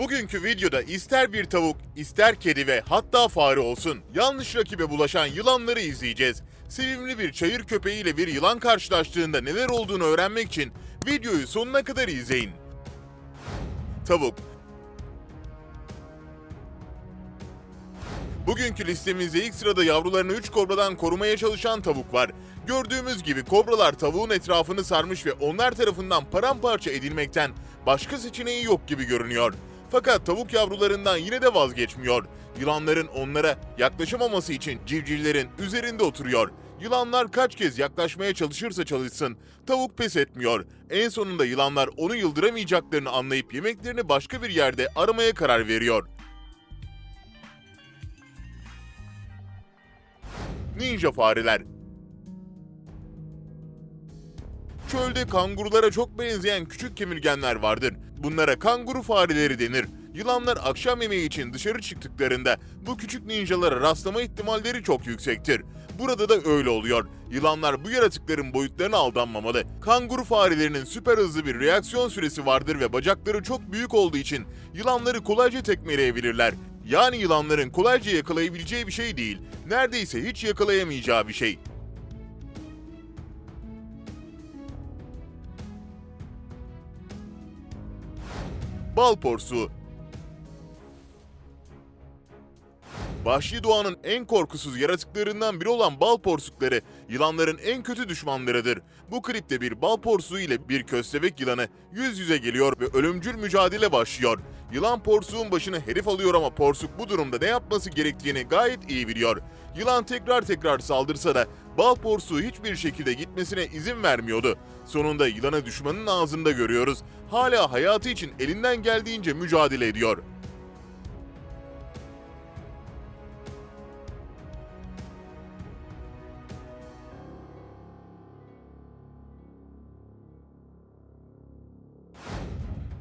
Bugünkü videoda ister bir tavuk, ister kedi ve hatta fare olsun yanlış rakibe bulaşan yılanları izleyeceğiz. Sevimli bir çayır köpeğiyle bir yılan karşılaştığında neler olduğunu öğrenmek için videoyu sonuna kadar izleyin. Tavuk Bugünkü listemizde ilk sırada yavrularını 3 kobradan korumaya çalışan tavuk var. Gördüğümüz gibi kobralar tavuğun etrafını sarmış ve onlar tarafından paramparça edilmekten başka seçeneği yok gibi görünüyor. Fakat tavuk yavrularından yine de vazgeçmiyor. Yılanların onlara yaklaşamaması için civcivlerin üzerinde oturuyor. Yılanlar kaç kez yaklaşmaya çalışırsa çalışsın, tavuk pes etmiyor. En sonunda yılanlar onu yıldıramayacaklarını anlayıp yemeklerini başka bir yerde aramaya karar veriyor. Ninja fareler. Çölde kangurulara çok benzeyen küçük kemirgenler vardır. Bunlara kanguru fareleri denir. Yılanlar akşam yemeği için dışarı çıktıklarında bu küçük ninjalara rastlama ihtimalleri çok yüksektir. Burada da öyle oluyor. Yılanlar bu yaratıkların boyutlarına aldanmamalı. Kanguru farelerinin süper hızlı bir reaksiyon süresi vardır ve bacakları çok büyük olduğu için yılanları kolayca tekmeleyebilirler. Yani yılanların kolayca yakalayabileceği bir şey değil. Neredeyse hiç yakalayamayacağı bir şey. Bal porsuğu Vahşi doğanın en korkusuz yaratıklarından biri olan bal porsukları yılanların en kötü düşmanlarıdır. Bu klipte bir bal porsuğu ile bir köstebek yılanı yüz yüze geliyor ve ölümcül mücadele başlıyor. Yılan porsuğun başını herif alıyor ama porsuk bu durumda ne yapması gerektiğini gayet iyi biliyor. Yılan tekrar tekrar saldırsa da bal porsuğu hiçbir şekilde gitmesine izin vermiyordu. Sonunda yılanı düşmanın ağzında görüyoruz. Hala hayatı için elinden geldiğince mücadele ediyor.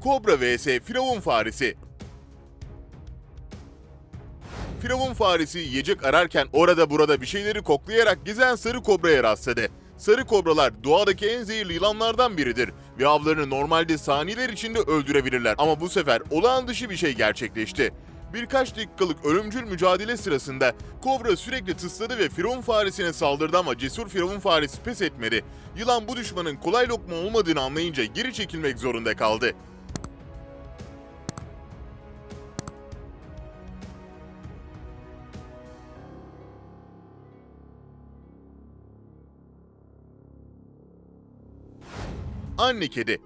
Kobra vs Firavun faresi. Firavun faresi yiyecek ararken orada burada bir şeyleri koklayarak gezen sarı kobraya rastladı. Sarı kobralar doğadaki en zehirli yılanlardan biridir ve avlarını normalde saniyeler içinde öldürebilirler ama bu sefer olağan dışı bir şey gerçekleşti. Birkaç dakikalık ölümcül mücadele sırasında kobra sürekli tısladı ve firavun faresine saldırdı ama cesur firavun faresi pes etmedi. Yılan bu düşmanın kolay lokma olmadığını anlayınca geri çekilmek zorunda kaldı. Anne kedi.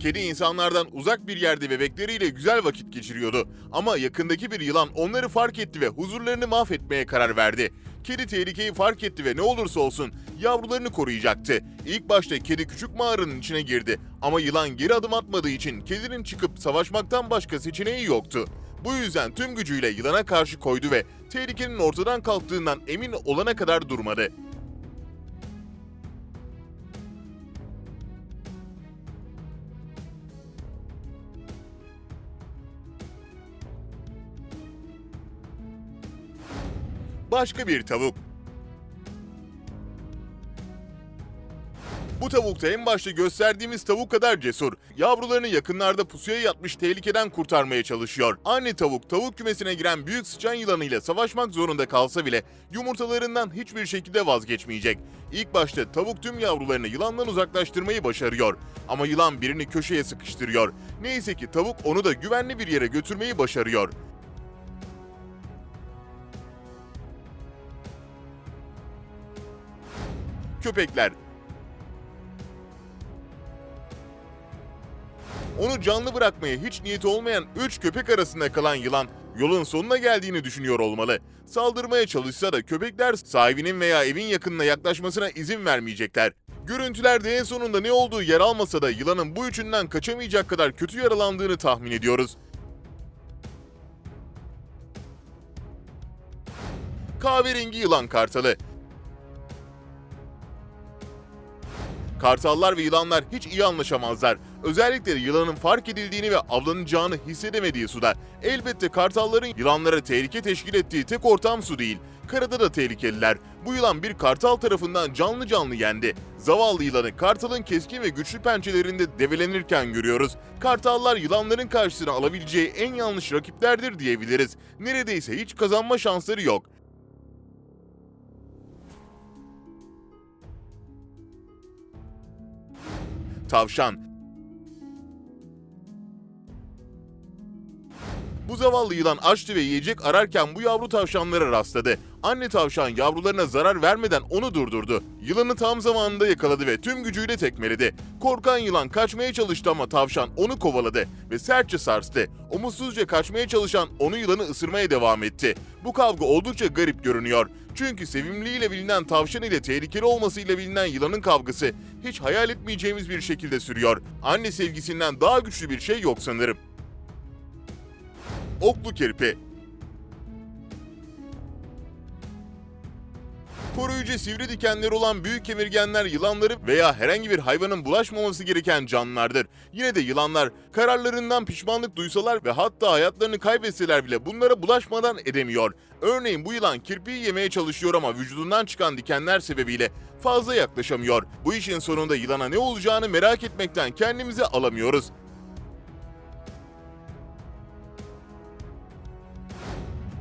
Kedi insanlardan uzak bir yerde bebekleriyle güzel vakit geçiriyordu. Ama yakındaki bir yılan onları fark etti ve huzurlarını mahvetmeye karar verdi. Kedi tehlikeyi fark etti ve ne olursa olsun yavrularını koruyacaktı. İlk başta kedi küçük mağaranın içine girdi ama yılan geri adım atmadığı için kedinin çıkıp savaşmaktan başka seçeneği yoktu. Bu yüzden tüm gücüyle yılana karşı koydu ve tehlikenin ortadan kalktığından emin olana kadar durmadı. Başka bir tavuk. Bu tavuk da en başta gösterdiğimiz tavuk kadar cesur. Yavrularını yakınlarda pusuya yatmış tehlikeden kurtarmaya çalışıyor. Anne tavuk tavuk kümesine giren büyük sıçan yılanıyla savaşmak zorunda kalsa bile yumurtalarından hiçbir şekilde vazgeçmeyecek. İlk başta tavuk tüm yavrularını yılandan uzaklaştırmayı başarıyor. Ama yılan birini köşeye sıkıştırıyor. Neyse ki tavuk onu da güvenli bir yere götürmeyi başarıyor. Köpekler. Onu canlı bırakmaya hiç niyeti olmayan 3 köpek arasında kalan yılan yolun sonuna geldiğini düşünüyor olmalı. Saldırmaya çalışsa da köpekler sahibinin veya evin yakınına yaklaşmasına izin vermeyecekler. Görüntülerde en sonunda ne olduğu yer almasa da yılanın bu üçünden kaçamayacak kadar kötü yaralandığını tahmin ediyoruz. Kahverengi yılan kartalı Kartallar ve yılanlar hiç iyi anlaşamazlar. Özellikle yılanın fark edildiğini ve avlanacağını hissedemediği suda. Elbette kartalların yılanlara tehlike teşkil ettiği tek ortam su değil. Karada da tehlikeliler. Bu yılan bir kartal tarafından canlı canlı yendi. Zavallı yılanı kartalın keskin ve güçlü pençelerinde develenirken görüyoruz. Kartallar yılanların karşısına alabileceği en yanlış rakiplerdir diyebiliriz. Neredeyse hiç kazanma şansları yok. Tavşan Bu zavallı yılan açtı ve yiyecek ararken bu yavru tavşanlara rastladı. Anne tavşan yavrularına zarar vermeden onu durdurdu. Yılanı tam zamanında yakaladı ve tüm gücüyle tekmeledi. Korkan yılan kaçmaya çalıştı ama tavşan onu kovaladı ve sertçe sarstı. Umutsuzca kaçmaya çalışan onu yılanı ısırmaya devam etti. Bu kavga oldukça garip görünüyor. Çünkü sevimliliğiyle bilinen tavşan ile tehlikeli olmasıyla bilinen yılanın kavgası hiç hayal etmeyeceğimiz bir şekilde sürüyor. Anne sevgisinden daha güçlü bir şey yok sanırım. Oklu kirpi. Koruyucu sivri dikenleri olan büyük kemirgenler yılanları veya herhangi bir hayvanın bulaşmaması gereken canlılardır. Yine de yılanlar kararlarından pişmanlık duysalar ve hatta hayatlarını kaybetseler bile bunlara bulaşmadan edemiyor. Örneğin bu yılan kirpiyi yemeye çalışıyor ama vücudundan çıkan dikenler sebebiyle fazla yaklaşamıyor. Bu işin sonunda yılana ne olacağını merak etmekten kendimizi alamıyoruz.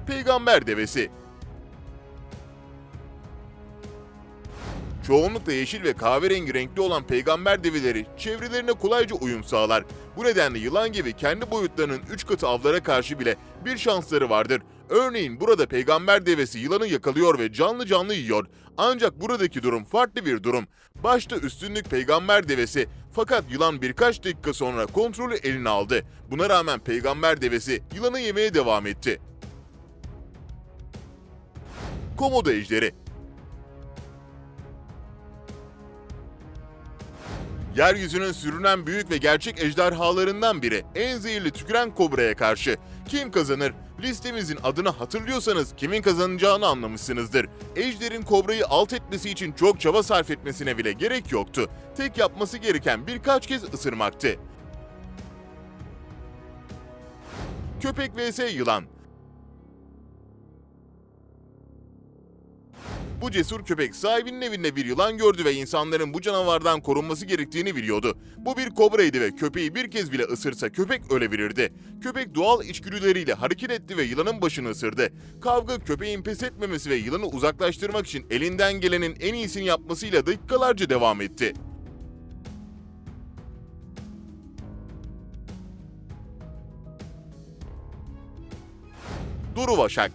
Peygamber devesi. Çoğunlukla yeşil ve kahverengi renkli olan peygamber develeri çevrelerine kolayca uyum sağlar. Bu nedenle yılan gibi kendi boyutlarının 3 katı avlara karşı bile bir şansları vardır. Örneğin burada peygamber devesi yılanı yakalıyor ve canlı canlı yiyor. Ancak buradaki durum farklı bir durum. Başta üstünlük peygamber devesi fakat yılan birkaç dakika sonra kontrolü eline aldı. Buna rağmen peygamber devesi yılanı yemeye devam etti. Komodo ejderi. Yeryüzünün sürünen büyük ve gerçek ejderhalarından biri en zehirli tüküren kobraya karşı. Kim kazanır? Listemizin adını hatırlıyorsanız kimin kazanacağını anlamışsınızdır. Ejder'in kobrayı alt etmesi için çok çaba sarf etmesine bile gerek yoktu. Tek yapması gereken birkaç kez ısırmaktı. Köpek vs yılan Bu cesur köpek sahibinin evinde bir yılan gördü ve insanların bu canavardan korunması gerektiğini biliyordu. Bu bir kobraydı ve köpeği bir kez bile ısırsa köpek ölebilirdi. Köpek doğal içgüdüleriyle hareket etti ve yılanın başını ısırdı. Kavga köpeğin pes etmemesi ve yılanı uzaklaştırmak için elinden gelenin en iyisini yapmasıyla dakikalarca devam etti. Duru Vaşak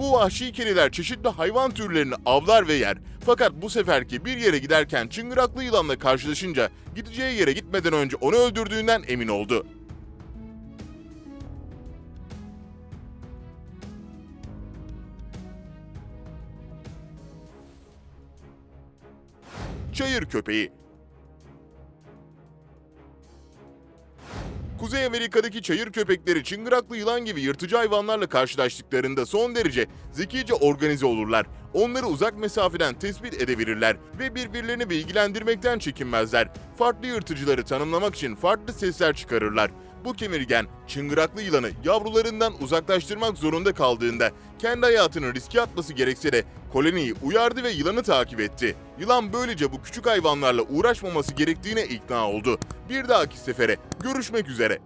Bu vahşi kediler çeşitli hayvan türlerini avlar ve yer. Fakat bu seferki bir yere giderken çıngıraklı yılanla karşılaşınca gideceği yere gitmeden önce onu öldürdüğünden emin oldu. Çayır köpeği Kuzey Amerika'daki çayır köpekleri çıngıraklı yılan gibi yırtıcı hayvanlarla karşılaştıklarında son derece zekice organize olurlar. Onları uzak mesafeden tespit edebilirler ve birbirlerini bilgilendirmekten çekinmezler. Farklı yırtıcıları tanımlamak için farklı sesler çıkarırlar. Bu kemirgen çıngıraklı yılanı yavrularından uzaklaştırmak zorunda kaldığında kendi hayatını riske atması gerekse de koloniyi uyardı ve yılanı takip etti. Yılan böylece bu küçük hayvanlarla uğraşmaması gerektiğine ikna oldu. Bir dahaki sefere görüşmek üzere.